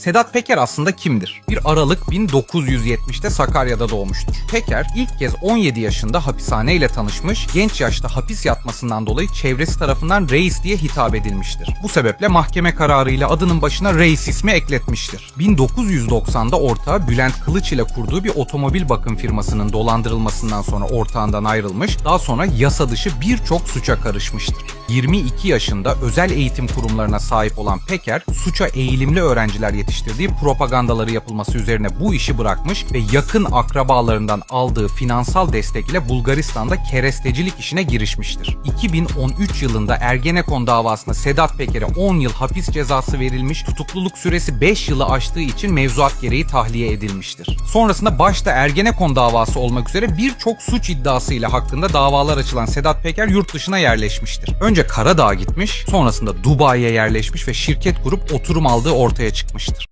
Sedat Peker aslında kimdir? Bir Aralık 1970'te Sakarya'da doğmuştur. Peker ilk kez 17 yaşında hapishaneyle tanışmış, genç yaşta hapis yatmasından dolayı çevresi tarafından reis diye hitap edilmiştir. Bu sebeple mahkeme kararıyla adının başına reis ismi ekletmiştir. 1990'da ortağı Bülent Kılıç ile kurduğu bir otomobil bakım firmasının dolandırılmasından sonra ortağından ayrılmış, daha sonra yasa dışı birçok suça karışmıştır. 22 yaşında özel eğitim kurumlarına sahip olan Peker, suça eğilimli öğrenciler yetiştirdiği propagandaları yapılması üzerine bu işi bırakmış ve yakın akrabalarından aldığı finansal destek ile Bulgaristan'da kerestecilik işine girişmiştir. 2013 yılında Ergenekon davasında Sedat Peker'e 10 yıl hapis cezası verilmiş, tutukluluk süresi 5 yılı aştığı için mevzuat gereği tahliye edilmiştir. Sonrasında başta Ergenekon davası olmak üzere birçok suç iddiasıyla hakkında davalar açılan Sedat Peker yurt dışına yerleşmiştir. Önce Karadağ'a gitmiş, sonrasında Dubai'ye yerleşmiş ve şirket kurup oturum aldığı ortaya çıkmıştır.